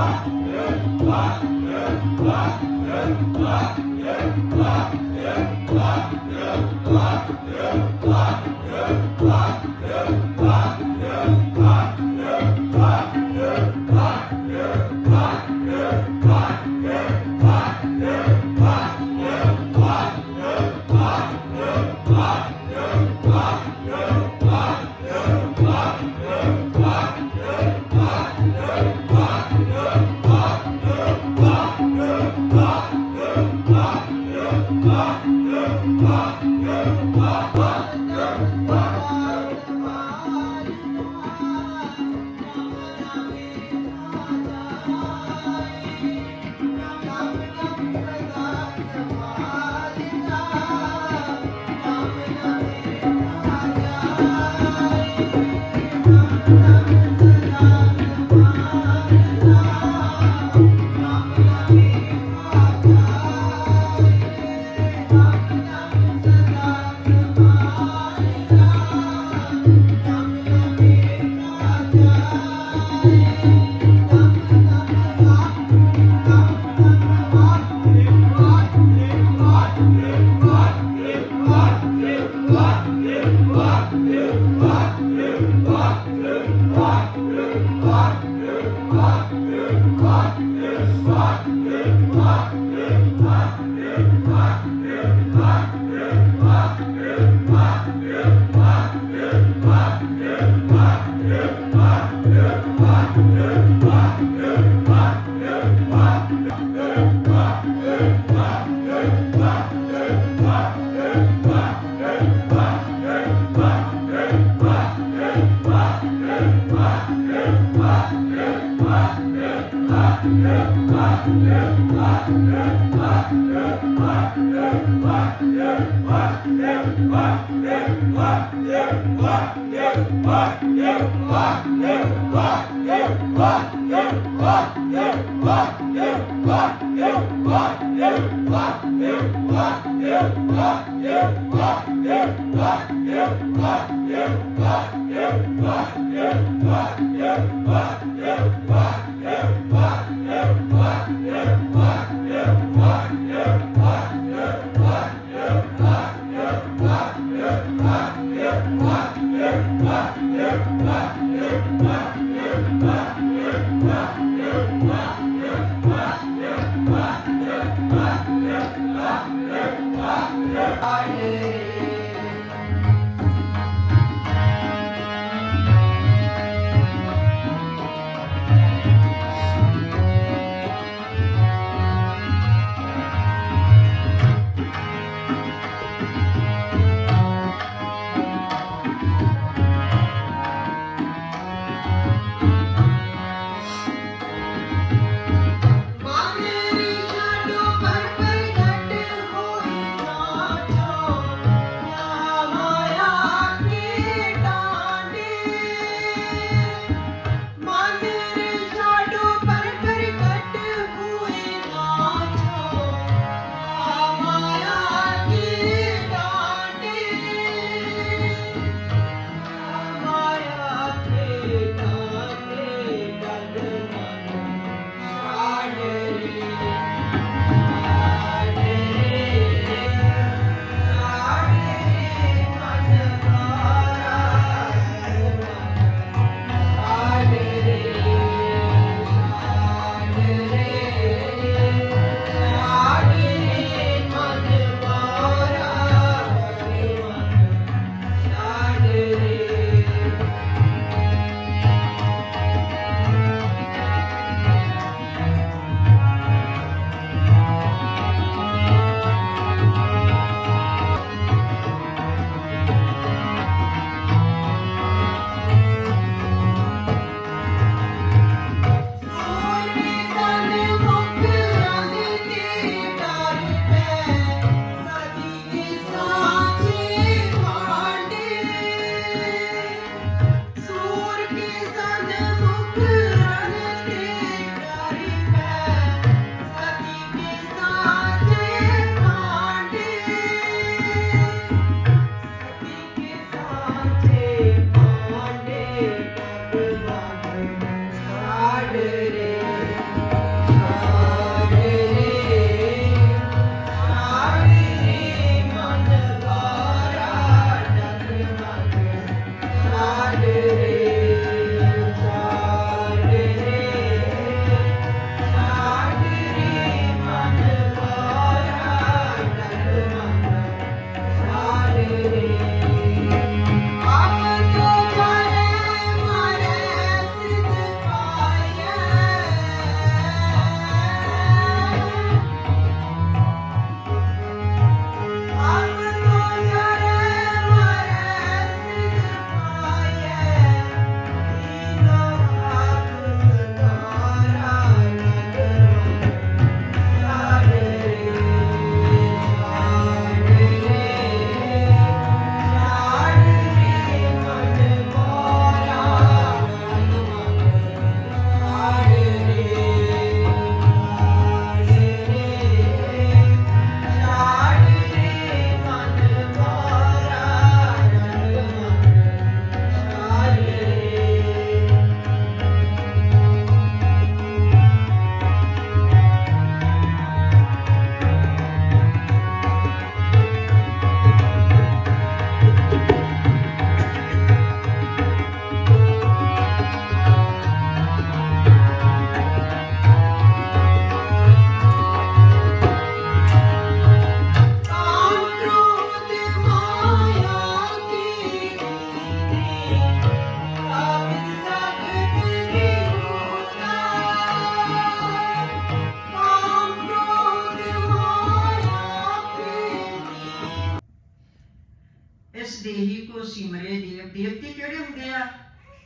Yeah. Yeah, yeah, yeah. ਘਟ ਹੋਈ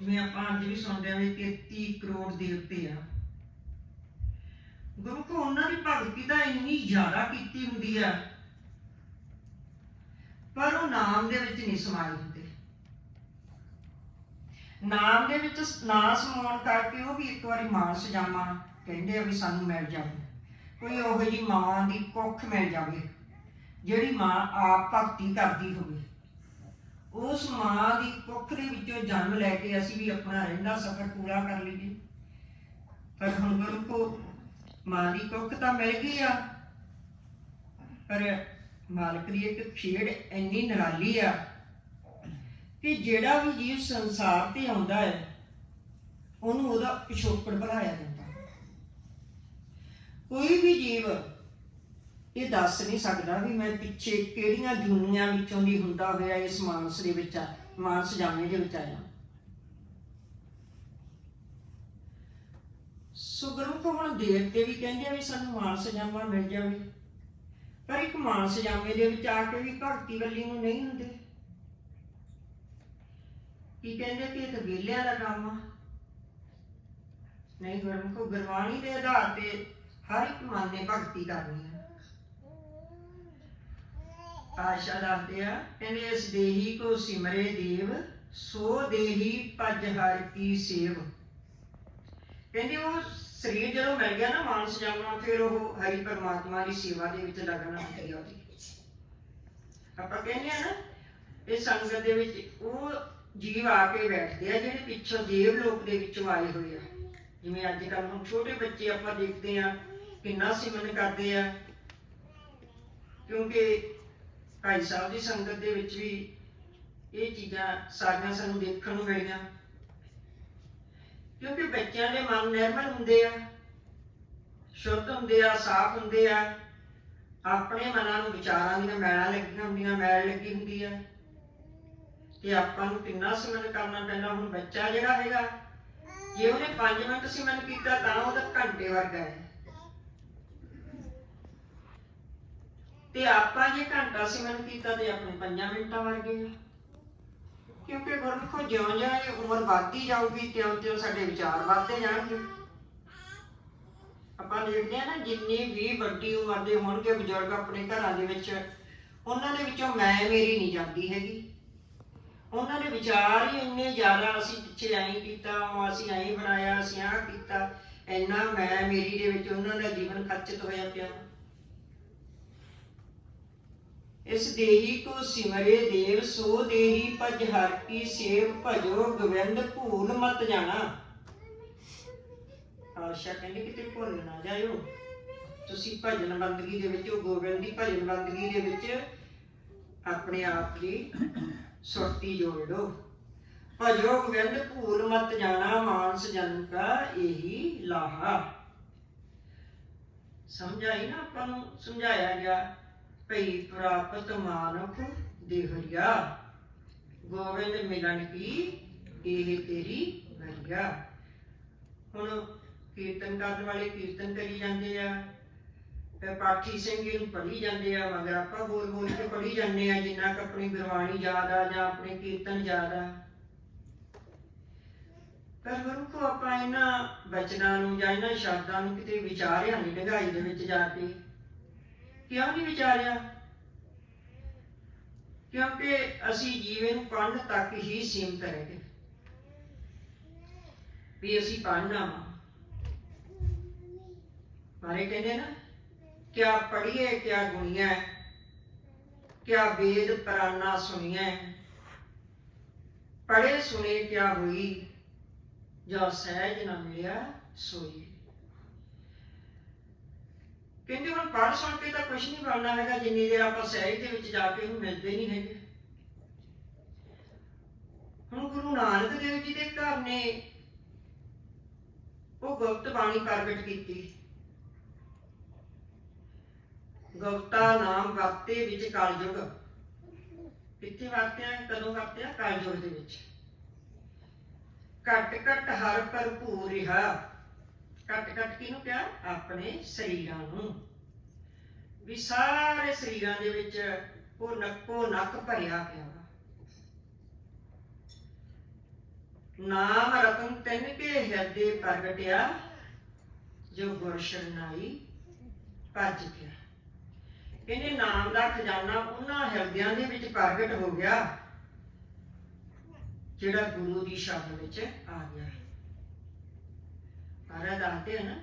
ਜਿਵੇਂ ਆਪਾਂ ਅੱਜ ਵੀ ਸੁਣਦੇ ਹਾਂ ਵੀ 33 ਕਰੋੜ ਦੇਵਤੇ ਆ। ਗੁਰੂ ਕੋ ਉਹਨਾਂ ਦੀ ਭਗਤੀ ਤਾਂ ਇੰਨੀ ਜ਼ਿਆਦਾ ਕੀਤੀ ਹੁੰਦੀ ਆ। ਪਰ ਉਹ ਨਾਮ ਦੇ ਵਿੱਚ ਨਹੀਂ ਸਮਾਏ ਹੁੰਦੇ। ਨਾਮ ਦੇ ਵਿੱਚ ਨਾ ਸਮਾਉਣ ਕਰਕੇ ਉਹ ਵੀ ਇੱਕ ਵਾਰੀ ਮਾਂ ਜਾਮਾ ਕਹਿੰਦੇ ਆ ਵੀ ਸਾਨੂੰ ਮਿਲ ਜਾਵੇ। ਕੋਈ ਉਹੋ ਜੀ ਮਾਂ ਦੀ ਕੁੱਖ ਮਿਲ ਜਾਵੇ, ਜਿਹੜੀ ਮਾਂ ਆਪ ਭਗਤੀ ਕਰਦੀ ਹੋਵੇ। ਉਸ ਮਾਂ ਦੀ ਕੁੱਖ ਦੇ ਵਿੱਚੋਂ ਜਨਮ ਲੈ ਕੇ ਅਸੀਂ ਵੀ ਆਪਣਾ ਰਹਿੰਦਾ ਸਫ਼ਰ ਪੂਰਾ ਕਰ ਲਈਏ। ਪਰ ਹੁਣ ਗੁਰੂ ਕੋ ਮਾਂ ਦੀ ਕੁੱਖ ਤਾਂ ਮਿਲ ਗਈ ਆ। ਪਰ ਮਾਲਕ ਦੀ ਇੱਕ ਖੇਡ ਇੰਨੀ ਨਿਰਾਲੀ ਆ ਕਿ ਜਿਹੜਾ ਵੀ ਜੀਵ ਸੰਸਾਰ ਤੇ ਆਉਂਦਾ ਹੈ, ਉਹਨੂੰ ਉਹਦਾ ਪਿਛੋਕੜ ਬਣਾਇਆ ਜਾਂਦਾ। ਕੋਈ ਵੀ ਜੀਵ ਇਹ ਦੱਸ ਨਹੀਂ ਸਕਦਾ ਵੀ ਮੈਂ ਪਿੱਛੇ ਕਿਹੜੀਆਂ ਜੂਨੀਆਂ ਵਿੱਚੋਂ ਦੀ ਹੁੰਦਾ ਹੋਇਆ ਇਸ ਮਾਨਸ ਦੇ ਵਿੱਚ ਆ, ਮਾਨਸ ਜਾਮੇ ਦੇ ਵਿੱਚ ਆਇਆ। ਸੋ ਗੁਰੂ ਕੋ ਹੁਣ ਦੇਵਤੇ ਵੀ ਕਹਿੰਦੇ ਆ ਵੀ ਸਾਨੂੰ ਮਾਨਸ ਜਾਮਾ ਮਿਲ ਜਾਵੇ। ਪਰ ਇੱਕ ਮਾਨਸ ਜਾਮੇ ਦੇ ਵਿੱਚ ਆ ਕੇ ਵੀ ਭਗਤੀ ਵੱਲੀ ਨੂੰ ਨਹੀਂ ਹੁੰਦੇ। ਕੀ ਕਹਿੰਦੇ ਕਿ ਇਹ ਤਾਂ ਵਿਹਲਿਆਂ ਦਾ ਕੰਮ ਆ? ਨਹੀਂ ਗੁਰਮੁਖੋ, ਗੁਰਬਾਣੀ ਦੇ ਆਧਾਰ ਤੇ ਹਰ ਇੱਕ ਮਨ ਨੇ ਭਗਤੀ ਕਰਨੀ ਹੈ ਆਸ਼ਾ ਦੱਸਦੇ ਆ, ਕਹਿੰਦੇ ਇਸ ਦੇਹੀ ਕੋ ਸਿਮਰੇ ਦੇਵ, ਸੋ ਦੇਹੀ ਭਜ ਹਰ ਕੀ ਸੇਵ। ਕਹਿੰਦੇ ਉਹ ਸਰੀਰ ਜਦੋਂ ਮਿਲ ਗਿਆ ਨਾ, ਮਾਨਸ ਜਾਮਣਾ ਫਿਰ ਉਹ ਹਰੀ ਪਰਮਾਤਮਾ ਦੀ ਸੇਵਾ ਦੇ ਵਿੱਚ ਲੱਗਣਾ ਹੁੰਦੀ ਆ ਉਹਦੀ ਆਪਾਂ ਕਹਿੰਦੇ ਆ ਨਾ, ਇਹ ਸੰਗਤ ਦੇ ਵਿੱਚ ਉਹ ਜੀਵ ਆ ਕੇ ਬੈਠਦੇ ਆ, ਜਿਹੜੇ ਪਿੱਛੋਂ ਦੇਵ ਲੋਕ ਦੇ ਵਿੱਚੋਂ ਆਏ ਹੋਏ ਆ। ਜਿਵੇਂ ਅੱਜ ਕੱਲ ਹੁਣ ਛੋਟੇ ਬੱਚੇ ਆਪਾਂ ਦੇਖਦੇ ਆ, ਕਿੰਨਾ ਸਿਮਰਨ ਕਰਦੇ ਆ। ਕਿਉਂਕਿ ਭਾਈ ਸਾਹਿਬ ਦੀ ਸੰਗਤ ਦੇ ਵਿੱਚ ਵੀ ਇਹ ਚੀਜ਼ਾਂ ਸਾਰੀਆਂ ਸਾਨੂੰ ਦੇਖਣ ਨੂੰ ਮਿਲੀਆਂ। ਕਿਉਂਕਿ ਬੱਚਿਆਂ ਦੇ ਮਨ ਨਿਰਮਲ ਹੁੰਦੇ ਆ, ਸ਼ੁੱਧ ਹੁੰਦੇ ਆ, ਸਾਫ਼ ਹੁੰਦੇ ਆ। ਆਪਣੇ ਮਨਾਂ ਨੂੰ ਵਿਚਾਰਾਂ ਦੀਆਂ ਮੈਲਾਂ ਲੱਗੀਆਂ ਹੁੰਦੀਆਂ, ਮੈਲ ਲੱਗੀ ਹੁੰਦੀ ਆ। ਤੇ ਆਪਾਂ ਨੂੰ ਕਿੰਨਾ ਸਿਮਰਨ ਕਰਨਾ ਪੈਂਦਾ, ਹੁਣ ਬੱਚਾ ਜਿਹੜਾ ਹੈਗਾ, ਜੇ ਉਹਨੇ 5 ਮਿੰਟ ਸਿਮਰਨ ਕੀਤਾ ਤਾਂ ਉਹਦਾ ਘੰਟੇ ਵਰਗਾ ਹੈ। ਤੇ ਆਪਾਂ ਜੇ ਘੰਟਾ ਸਿਮਰਨ ਕੀਤਾ ਤੇ ਆਪਣੇ 5 ਮਿੰਟਾਂ ਵਰਗੇ ਆ। ਕਿਉਂਕਿ ਗੁਰਮੁਖੋ ਜਿਉਂ ਜਿਉਂ ਇਹ ਉਮਰ ਵੱਧਦੀ ਜਾਊਗੀ ਤਿਉਂ ਤਿਉਂ ਸਾਡੇ ਵਿਚਾਰ ਵੱਧਦੇ ਜਾਣਗੇ। ਆਪਾਂ ਦੇਖਦੇ ਆ ਨਾ, ਜਿੰਨੀ ਵੀ ਵੱਡੀ ਉਮਰ ਦੇ ਹੋਣਗੇ ਬਜ਼ੁਰਗ ਆਪਣੇ ਘਰਾਂ ਦੇ ਵਿੱਚ, ਉਹਨਾਂ ਦੇ ਵਿੱਚੋਂ ਮੈਂ ਮੇਰੀ ਨਹੀਂ ਜਾਂਦੀ ਹੈਗੀ। ਉਹਨਾਂ ਦੇ ਵਿਚਾਰ ਹੀ ਇੰਨੇ ਜ਼ਿਆਦਾ ਅਸੀਂ ਪਿੱਛੇ ਐਂ ਕੀਤਾ ਅਸੀਂ ਐਂ ਬਣਾਇਆ, ਅਸੀਂ ਆਹ ਕੀਤਾ। ਇੰਨਾ ਮੈਂ ਮੇਰੀ ਦੇ ਵਿੱਚ ਉਹਨਾਂ ਦਾ ਜੀਵਨ ਖਰਚਿਤ ਹੋਇਆ ਪਿਆ। ਇਸ ਦੇਹੀ ਕੋ ਸਿਮਰੇ ਦੇਵ, ਸੋ ਦੇਹੀ ਭਜ ਹਰ ਕੀ ਸੇਵ, ਭਜੋ ਗੋਵਿੰਦ ਭੂਲ ਮਤ ਜਾਣਾ। ਆਸ਼ਾ ਕਹਿੰਦੇ ਕਿਤੇ ਭੁੱਲ ਨਾ ਜਾਇਓ। ਤੁਸੀਂ ਭਜਨ ਬੰਦਗੀ ਦੇ ਵਿੱਚ, ਉਹ ਗੋਬਿੰਦ ਦੀ ਭਜਨ ਬੰਦਗੀ ਦੇ ਵਿੱਚ ਆਪਣੇ ਆਪ ਦੀ ਸੁਰਤੀ ਜੋੜ। ਲੋ ਭਜੋ ਗੋਬਿੰਦ ਭੂਲ ਮਤ ਜਾਣਾ, ਮਾਨਸ ਜਨ ਕਾ ਇਹੀ ਲਾਹਾ। ਸਮਝਾਈ ਨਾ ਆਪਾਂ ਨੂੰ? ਸਮਝਾਇਆ ਗਿਆ। ਭਈ ਪ੍ਰਾਪਤ ਮਾਨੁਖ ਦੇਹਰੀਆ। ਗੋਬਿੰਦ ਮਿਲਣ ਕੀ, ਇਹ ਤੇਰੀ ਵਰਿਆ। ਹੁਣ ਕੀਰਤਨ ਕਰਨ ਵਾਲੇ ਕੀਰਤਨ ਕਰੀ ਜਾਂਦੇ ਆ। ਤੇ ਪਾਠੀ ਸਿੰਘ ਇਹਨੂੰ ਪੜ੍ਹੀ ਜਾਂਦੇ ਆ, ਮਗਰ ਆਪਾਂ ਬੋਲ ਬੋਲ ਕੇ ਪੜ੍ਹੀ ਜਾਂਦੇ ਆ, ਜਿੰਨਾ ਕੁ ਆਪਣੀ ਗੁਰਬਾਣੀ ਯਾਦ ਆ ਜਾਂ ਆਪਣੇ ਕੀਰਤਨ ਯਾਦ ਆ। ਪਰ ਗੁਰੂ ਕੋ ਆਪਾਂ ਇਹਨਾਂ ਬਚਨਾਂ ਨੂੰ ਜਾਂ ਇਹਨਾਂ ਸ਼ਬਦਾਂ ਨੂੰ ਕਿਤੇ ਵਿਚਾਰਿਆ ਨਹੀਂ ਡਗਾਈ ਦੇ ਵਿੱਚ ਜਾ ਕੇ ਕਿਉਂ ਨਹੀਂ ਵਿਚਾਰਿਆ? ਕਿਉਂਕਿ ਅਸੀਂ ਜੀਵੇ ਨੂੰ ਪੜ੍ਹਨ ਤੱਕ ਹੀ ਸੀਮਤ ਰਹਿ ਗਏ। ਵੀ ਅਸੀਂ ਪੜ੍ਹਨਾ ਵਾ ਮਾਰੇ ਕਹਿੰਦੇ ਨਾ, ਕਿਆ ਪੜੀਏ ਕਿਆ ਗੁਣੀਆਂ ਕਿਆ ਵੇਦ ਪ੍ਰਾਨਾ ਸੁਣੀਐ ਪੜੇ ਸੁਣੇ ਕਿਆ ਹੋਈ, ਜਾਂ ਸਹਿਜ ਨਾ ਮਿਲਿਆ ਸੋਈ ਕਹਿੰਦੇ ਹੁਣ ਪੜ੍ਹ ਸੁਣ ਕੇ ਤਾਂ ਕੁਝ ਨਹੀਂ ਬਣਨਾ ਹੈਗਾ, ਜਿੰਨੀ ਦੇਰ ਆਪਾਂ ਸਹਿਜ ਦੇ ਵਿੱਚ ਜਾ ਕੇ ਉਹਨੂੰ ਮਿਲਦੇ ਨਹੀਂ ਹੈਗੇ। ਹੁਣ ਗੁਰੂ ਨਾਨਕ ਦੇਵ ਜੀ ਦੇ ਘਰ ਨੇ ਉਹ ਗੁਪਤ ਬਾਣੀ ਪ੍ਰਗਟ ਕੀਤੀ। ਗੁਪਤਾ ਨਾਮ ਵਰਤੇ ਵਿੱਚ ਕਲਯੁਗ। ਕਿੱਥੇ ਵਰਤਿਆ? ਕਦੋਂ ਵਰਤਿਆ? ਕਲਯੁਗ ਦੇ ਵਿੱਚ। ਘਟ ਘਟ ਹਰ ਭਰਪੂਰ ਰਿਹਾ। ਕੱਟ ਕੱਟ ਕਿਹਨੂੰ ਕਿਹਾ ਆਪਣੇ ਸਰੀਰਾਂ ਨੂੰ। ਵੀ ਸਾਰੇ ਸਰੀਰਾਂ ਦੇ ਵਿੱਚ ਉਹ ਨੱਕੋ ਨੱਕ ਭਰਿਆ ਪਿਆ ਨਾਮ ਰਤਨ ਤਿੰਨ ਕੇ ਹਿਰਦੇ ਪ੍ਰਗਟਿਆ, ਜੋ ਗੁਰ ਸ਼ਰਨਾਈ ਭੱਜ ਗਿਆ। ਇਹਨੇ ਨਾਮ ਦਾ ਖਜ਼ਾਨਾ ਉਹਨਾਂ ਹਿਰਦਿਆਂ ਦੇ ਵਿੱਚ ਪ੍ਰਗਟ ਹੋ ਗਿਆ, ਜਿਹੜਾ ਗੁਰੂ ਦੀ ਸ਼ਬਦ ਵਿੱਚ ਆ ਗਿਆ। ਆਰਾ ਦੱਸਦੇ ਆ ਨਾ